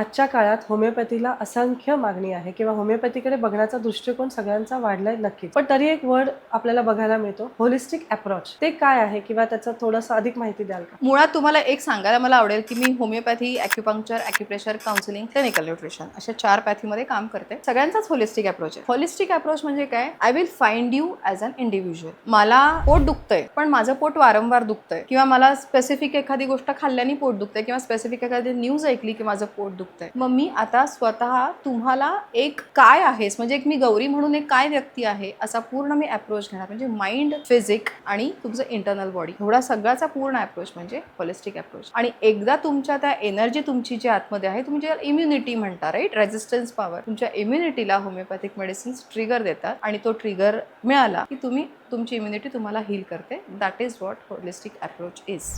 आजच्या काळात होमिओपॅथीला असंख्य मागणी आहे किंवा होमिओपॅथीकडे बघण्याचा दृष्टिकोन सगळ्यांचा वाढलाय नक्की पण तरी एक वर्ड आपल्याला बघायला मिळतो होलिस्टिक अप्रोच ते काय आहे किंवा त्याचं थोडंसं अधिक माहिती द्याल का? मुळात तुम्हाला एक सांगायला मला आवडेल की मी homeopathy acupuncture acupressure counselling clinical nutrition अशा चार पॅथीमध्ये काम करते. सगळ्यांचाच होलिस्टिक अप्रोच आहे. होलिस्टिक अप्रोच म्हणजे काय? I will find you as an individual मला पोट दुखतंय पण माझं पोट वारंवार दुखतंय. किंवा मला स्पेसिफिक एखादी गोष्ट खाल्ल्याने पोट दुखतंय किंवा स्पेसिफिक एखादी न्यूज ऐकली की माझं पोट दुखतंय मग मी आता स्वतः तुम्हाला एक काय आहेस? म्हणजे एक मी गौरी म्हणून एक काय व्यक्ती आहे असा पूर्ण मी अप्रोच घेणार. म्हणजे माइंड फिजिक आणि तुमचं इंटरनल बॉडी एवढा सगळ्याचा पूर्ण अप्रोच म्हणजे होलिस्टिक अप्रोच आणि एकदा तुमच्या त्या एनर्जी तुमची जी आतमध्ये आहे तुम्ही ज्याला इम्युनिटी म्हणता राईट रेजिस्टन्स पॉवर तुमच्या इम्युनिटीला होमिओपॅथिक मेडिसिन्स ट्रिगर देतात आणि तो ट्रिगर मिळाला की तुम्ही तुमची इम्युनिटी तुम्हाला हील करते. That is what holistic approach is